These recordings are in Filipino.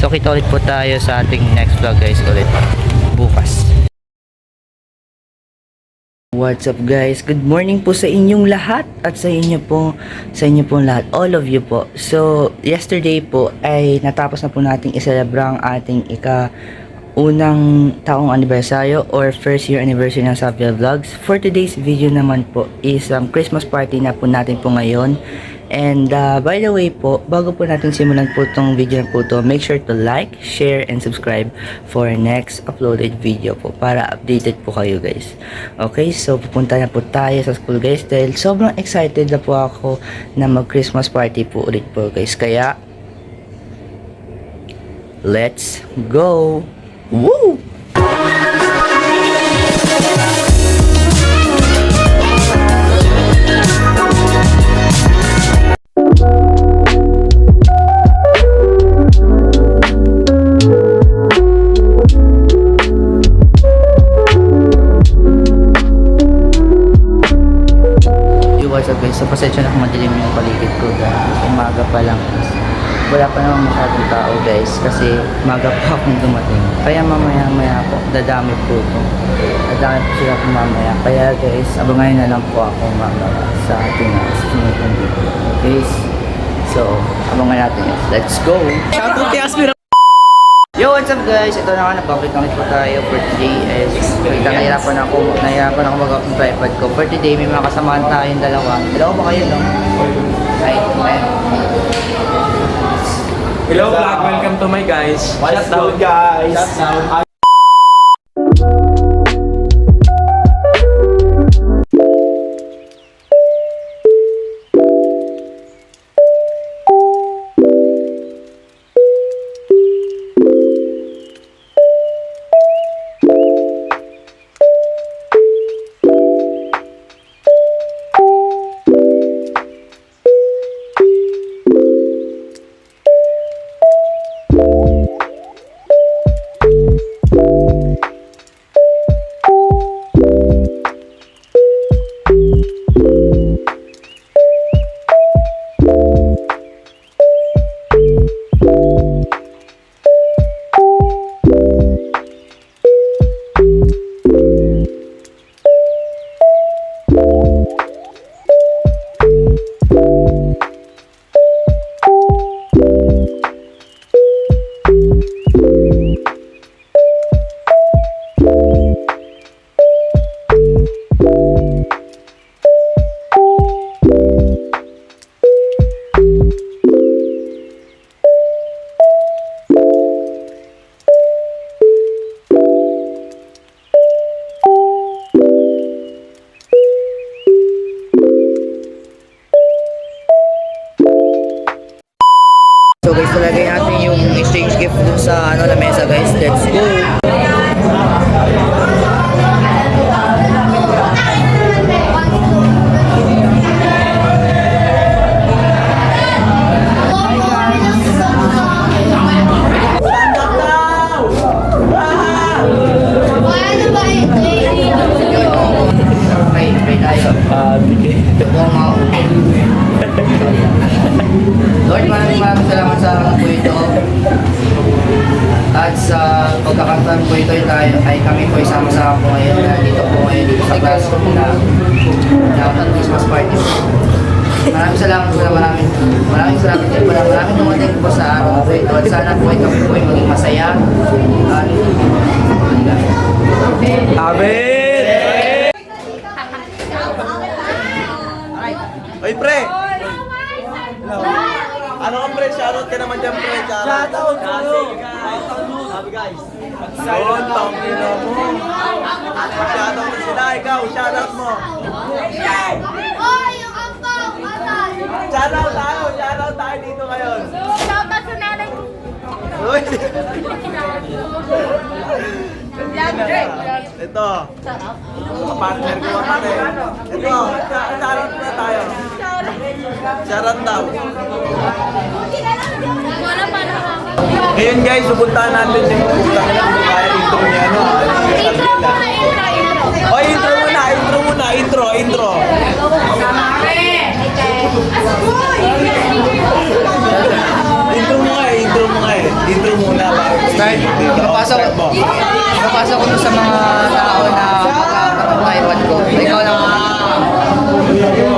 So kita ulit po tayo sa ating next vlog guys ulit bukas. What's up guys? Good morning po sa inyong lahat at sa inyo po sa inyo po lahat, all of you po. So, yesterday po ay natapos na po nating iselebrang ating ika unang taong anibersaryo or first year anniversary ng Savia Vlogs. For today's video naman po is um, Christmas party na po natin po ngayon. And uh, by the way po, bago po natin simulan po itong video na po to, make sure to like, share, and subscribe for next uploaded video po para updated po kayo guys. Okay, so pupunta na po tayo sa school guys dahil sobrang excited na po ako na mag Christmas party po ulit po guys. Kaya, let's go! Woo! What's up guys? So, pasensya na kung madilim yung paligid ko dahil umaga pa lang is wala pa naman masyadong tao guys kasi umaga pa akong dumating. Kaya mamaya maya po, dadami po ito. Dadami po sila mamaya. Kaya guys, abangan na lang po ako mamaya sa ating uh, susunod video. Okay? So, abangan natin guys. Let's go! Shoutout kay Aspira. Yo, what's up guys? Ito na nga, comment po tayo for today is wait, nahihirapan ako, nahihirapan ako mag ng tripod ko. For today, may mga kasamahan tayong dalawa. Dalawa ba kayo, no? Ay, ay. Hello vlog, welcome to my guys. What's good guys? Shoutout. So guys, talagay natin yung exchange gift dun sa ano na mesa guys. Let's go! Maraming salamat po na maraming maraming salamat din po na maraming dumating po sa araw po ito at sana po ito po ay maging masaya at Amen! Oy pre! Ano ka pre? Shoutout ka naman dyan pre. Shoutout! Sabi guys. Yun, tangina mo. Shoutout na sila. Ikaw, shoutout mo. Hoy, yung ampaw, atal! Shoutout tayo. Shoutout tayo dito ngayon. Shoutout sa nanay ko. Uy! Ito. Partner ko pa pare. Ito. Shoutout na tayo. Shoutout daw. Na Ngayon guys, pupuntahan natin yung pupunta nila kung kaya intro niya, ano? Intro muna, intro, intro. O, intro muna, intro muna, intro, intro. Eh, intro mo Intro muna ba? Start. Napasa ko. Napasa ko sa mga tao na makakatang Taiwan ko. Ikaw lang.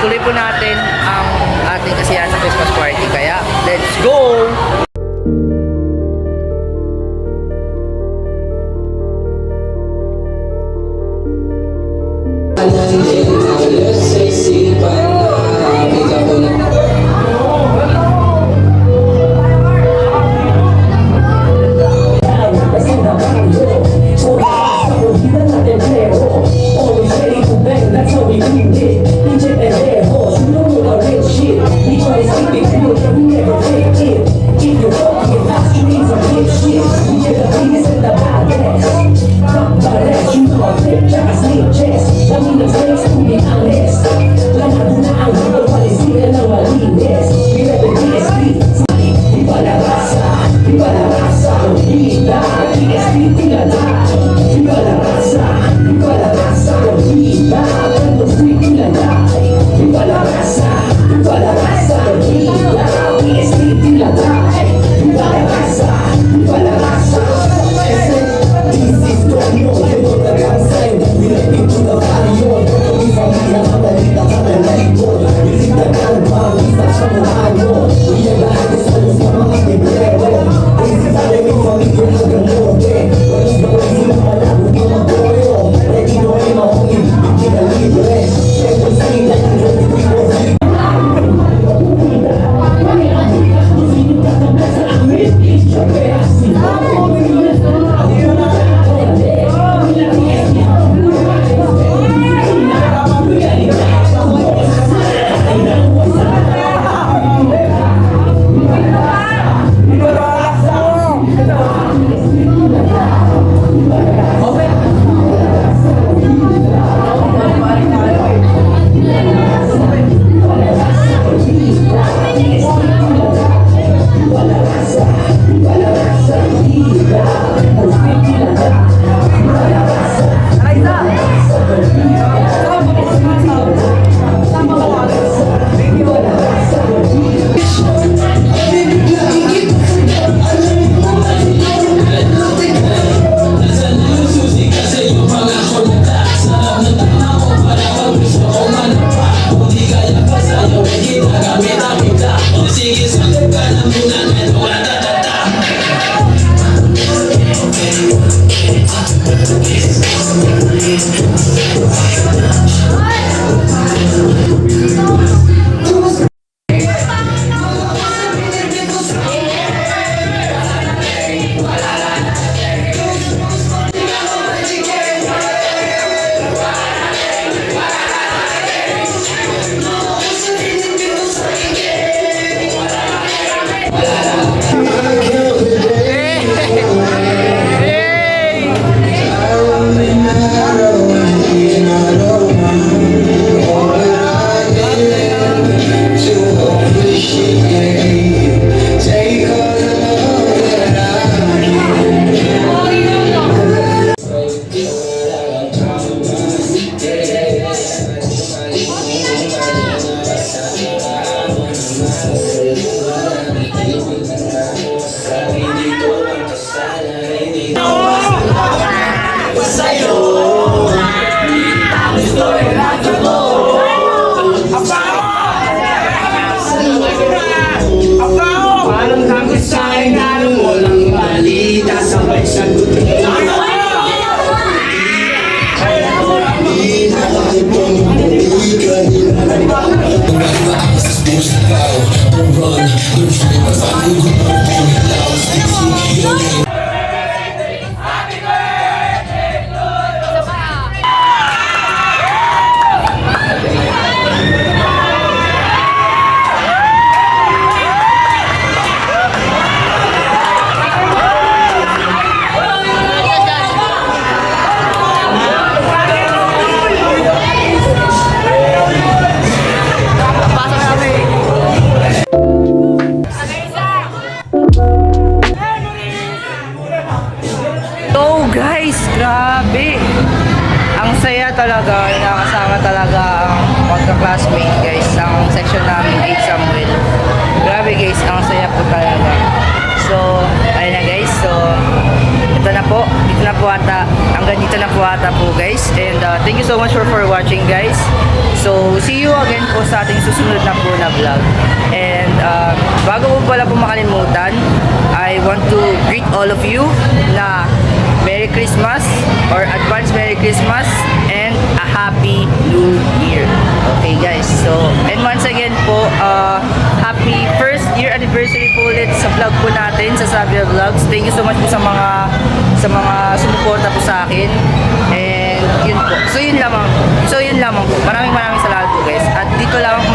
ituloy po natin ang ating kasiyahan sa Christmas party. Kaya, let's go! The don't run, don't dream as I'm nakasama talaga ang magka-classmate guys, ang section namin 8 Samuel. Grabe guys, ang saya po talaga. So, ayun na guys, so ito na po, dito na po ata, hanggang dito na po ata po guys. And uh, thank you so much for, for watching guys. So, see you again po sa ating susunod na po na vlog. And uh, bago po pala po makalimutan, I want to greet all of you na Merry Christmas or advance Merry Christmas Happy New Year. Okay guys, so and once again po, uh, happy first year anniversary po ulit sa vlog po natin sa Sabia Vlogs. Thank you so much po sa mga sa mga sumuporta po sa akin. And yun po. So yun lamang. So yun lamang po. Maraming maraming salamat po guys. At dito lamang